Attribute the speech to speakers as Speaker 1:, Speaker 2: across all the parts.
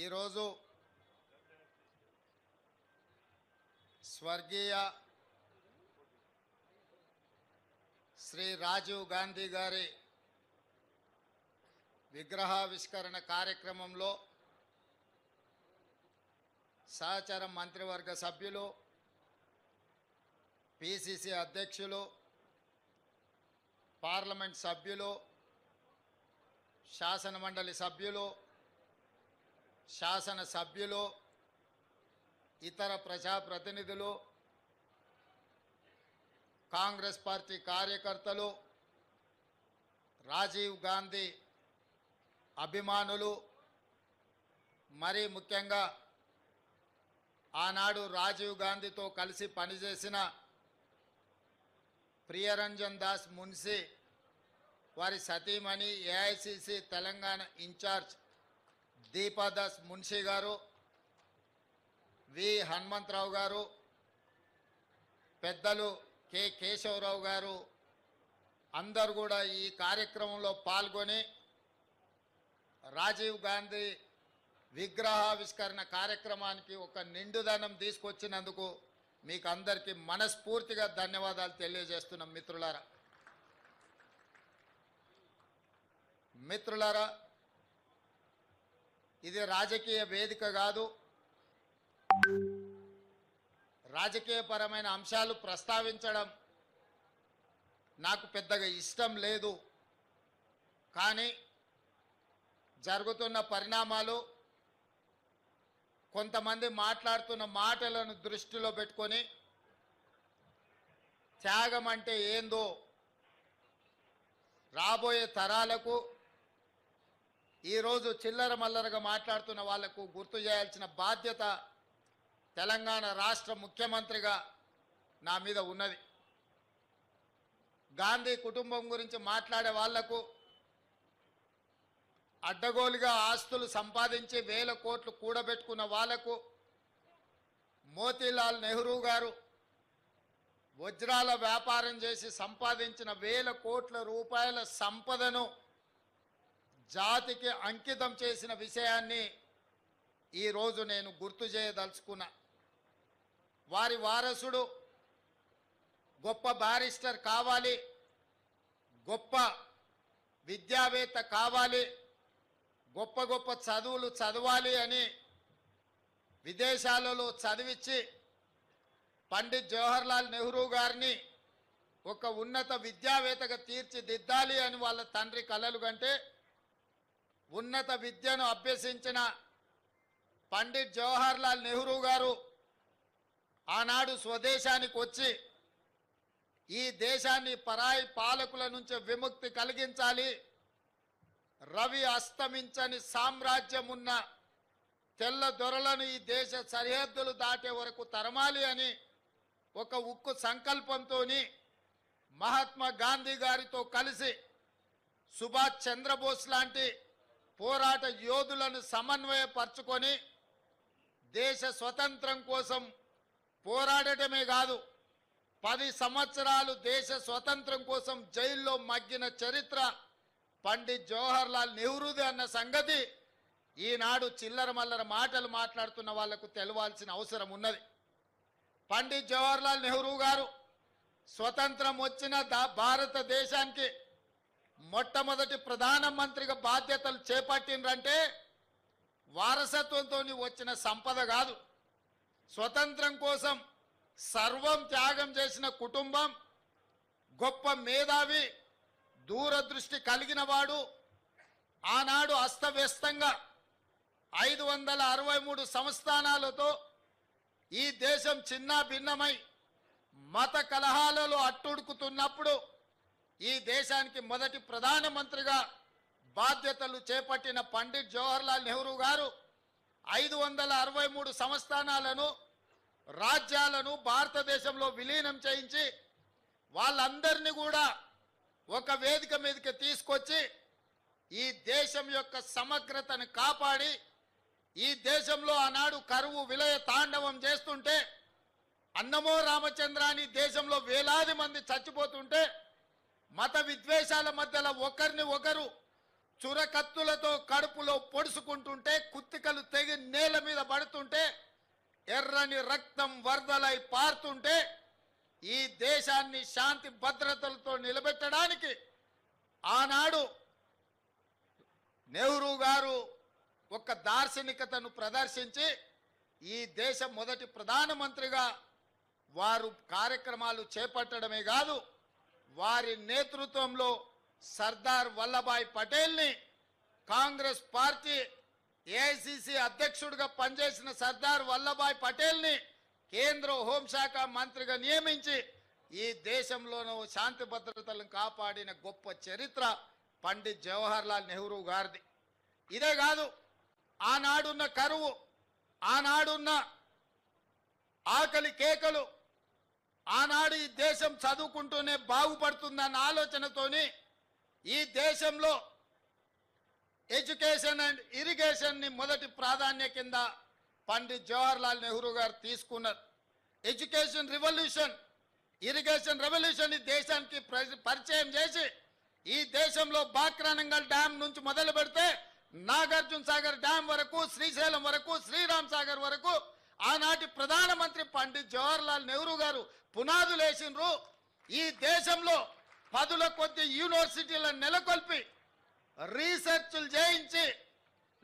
Speaker 1: ఈరోజు స్వర్గీయ శ్రీ రాజీవ్ గాంధీ గారి విగ్రహావిష్కరణ కార్యక్రమంలో సహచర మంత్రివర్గ సభ్యులు పిసిసి అధ్యక్షులు పార్లమెంట్ సభ్యులు శాసనమండలి సభ్యులు శాసన సభ్యులు ఇతర ప్రజాప్రతినిధులు కాంగ్రెస్ పార్టీ కార్యకర్తలు రాజీవ్ గాంధీ అభిమానులు మరీ ముఖ్యంగా ఆనాడు రాజీవ్ గాంధీతో కలిసి పనిచేసిన ప్రియరంజన్ దాస్ మున్సి వారి సతీమణి ఏఐసిసి తెలంగాణ ఇన్ఛార్జ్ దీపాదాస్ మున్షీ గారు వి. హనుమంతరావు గారు పెద్దలు కె. కేశవరావు గారు అందరు కూడా ఈ కార్యక్రమంలో పాల్గొని రాజీవ్ గాంధీ విగ్రహావిష్కరణ కార్యక్రమానికి ఒక నిండుదనం తీసుకొచ్చినందుకు మీకు అందరికీ మనస్ఫూర్తిగా ధన్యవాదాలు తెలియజేస్తున్నాం మిత్రులారా. మిత్రులారా ఇది రాజకీయ వేదిక కాదు. రాజకీయపరమైన అంశాలు ప్రస్తావించడం నాకు పెద్దగా ఇష్టం లేదు. కానీ జరుగుతున్న పరిణామాలు కొంతమంది మాట్లాడుతున్న మాటలను దృష్టిలో పెట్టుకొని త్యాగం అంటే ఏందో రాబోయే తరాలకు ఈరోజు చిల్లర మల్లరగా మాట్లాడుతున్న వాళ్ళకు గుర్తు చేయాల్సిన బాధ్యత తెలంగాణ రాష్ట్ర ముఖ్యమంత్రిగా నా మీద ఉన్నది. గాంధీ కుటుంబం గురించి మాట్లాడే వాళ్ళకు అడ్డగోలుగా ఆస్తులు సంపాదించి వేల కోట్లు కూడబెట్టుకున్న వాళ్ళకు మోతీలాల్ నెహ్రూ గారు వజ్రాల వ్యాపారం చేసి సంపాదించిన వేల కోట్ల రూపాయల సంపదను జాతికి అంకితం చేసిన విషయాన్ని ఈరోజు నేను గుర్తు చేయదలుచుకున్నా. వారి వారసుడు గొప్ప బారిస్టర్ కావాలి గొప్ప విద్యావేత్త కావాలి గొప్ప గొప్ప చదువులు చదవాలి అని విదేశాలలో చదివించి పండిత్ జవహర్లాల్ నెహ్రూ గారిని ఒక ఉన్నత విద్యావేత్తగా తీర్చిదిద్దాలి అని వాళ్ళ తండ్రి కలలు కంటే ఉన్నత విద్యను అభ్యసించిన పండిట్ జవహర్లాల్ నెహ్రూ గారు ఆనాడు స్వదేశానికి వచ్చి ఈ దేశాన్ని పరాయి పాలకుల నుంచి విముక్తి కలిగించాలి. రవి అస్తమించని సామ్రాజ్యం ఉన్న తెల్ల దొరలను ఈ దేశ సరిహద్దులు దాటే వరకు తరమాలి అని ఒక ఉక్కు సంకల్పంతో మహాత్మా గాంధీ గారితో కలిసి సుభాష్ చంద్రబోస్ లాంటి పోరాట యోధులను సమన్వయపరుచుకొని దేశ స్వతంత్రం కోసం పోరాడటమే కాదు పది సంవత్సరాలు దేశ స్వతంత్రం కోసం జైల్లో మగ్గిన చరిత్ర పండిత్ జవహర్లాల్ నెహ్రూది అన్న సంగతి ఈనాడు చిల్లర మల్లర మాటలు మాట్లాడుతున్న వాళ్ళకు తెలవాల్సిన అవసరం ఉన్నది. పండిత్ జవహర్లాల్ నెహ్రూ గారు స్వతంత్రం వచ్చిన దా భారతదేశానికి మొట్టమొదటి ప్రధానమంత్రిగా బాధ్యతలు చేపట్టిండ్రంటే వారసత్వంతో వచ్చిన సంపద కాదు. స్వతంత్రం కోసం సర్వం త్యాగం చేసిన కుటుంబం గొప్ప మేధావి దూరదృష్టి కలిగిన వాడు ఆనాడు అస్తవ్యస్తంగా ఐదు వందల అరవై మూడు సంస్థానాలతో ఈ దేశం చిన్న భిన్నమై మత కలహాలలో అట్టుడుకుతున్నప్పుడు ఈ దేశానికి మొదటి ప్రధానమంత్రిగా బాధ్యతలు చేపట్టిన పండిట్ జవహర్లాల్ నెహ్రూ గారు ఐదు వందల అరవై మూడు సంస్థానాలను రాజ్యాలను భారతదేశంలో విలీనం చేయించి వాళ్ళందరినీ కూడా ఒక వేదిక మీదకి తీసుకొచ్చి ఈ దేశం యొక్క సమగ్రతను కాపాడి ఈ దేశంలో ఆనాడు కరువు విలయ తాండవం చేస్తుంటే అన్నమో రామచంద్ర అని దేశంలో వేలాది మంది చచ్చిపోతుంటే మత విద్వేషాల మధ్యలో ఒకరిని ఒకరు చురకత్తులతో కడుపులో పొడుచుకుంటుంటే కుత్తికలు తెగి నేల మీద పడుతుంటే ఎర్రని రక్తం వరదలై పారుతుంటే ఈ దేశాన్ని శాంతి భద్రతలతో నిలబెట్టడానికి ఆనాడు నెహ్రూ గారు ఒక దార్శనికతను ప్రదర్శించి ఈ దేశ మొదటి ప్రధానమంత్రిగా వారు కార్యక్రమాలు చేపట్టడమే కాదు వారి నేతృత్వంలో సర్దార్ వల్లభాయ్ పటేల్ని కాంగ్రెస్ పార్టీ ఏఐసిసి అధ్యక్షుడిగా పనిచేసిన సర్దార్ వల్లభాయ్ పటేల్ని కేంద్ర హోంశాఖ మంత్రిగా నియమించి ఈ దేశంలోనూ శాంతి భద్రతలను కాపాడిన గొప్ప చరిత్ర పండిత్ జవహర్ లాల్ నెహ్రూ గారిది. ఇదే కాదు ఆనాడున్న కరువు ఆనాడున్న ఆకలి కేకలు ఆనాడు ఈ దేశం చదువుకుంటూనే బాగుపడుతుందన్న ఆలోచనతోని ఈ దేశంలో ఎడ్యుకేషన్ అండ్ ఇరిగేషన్ని మొదటి ప్రాధాన్య కింద పండిత్ జవహర్లాల్ నెహ్రూ గారు తీసుకున్నారు. ఎడ్యుకేషన్ రివల్యూషన్ ఇరిగేషన్ రెవల్యూషన్ ఈ దేశానికి ప్ర- పరిచయం చేసి ఈ దేశంలో బాక్రానంగల్ డ్యామ్ నుంచి మొదలు పెడితే నాగార్జున సాగర్ డ్యామ్ వరకు శ్రీశైలం వరకు శ్రీరామ్ సాగర్ వరకు ఆనాటి ప్రధానమంత్రి పండిత్ జవహర్ లాల్ నెహ్రూ గారు పునాదులు వేసినరు ఈ దేశంలో పదుల కొద్ది యూనివర్సిటీలను నెలకొల్పి రీసెర్చ్లు చేయించి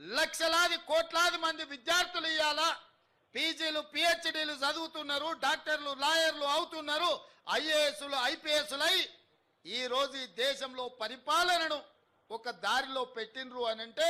Speaker 1: లక్షలాది కోట్లాది మంది విద్యార్థులు ఇవ్వాలా పీజీలు పిహెచ్డీలు చదువుతున్నారు డాక్టర్లు లాయర్లు అవుతున్నారు ఐఏఎస్లు ఐపీఎస్లై. ఈరోజు ఈ దేశంలో పరిపాలనను ఒక దారిలో పెట్టినరు అని అంటే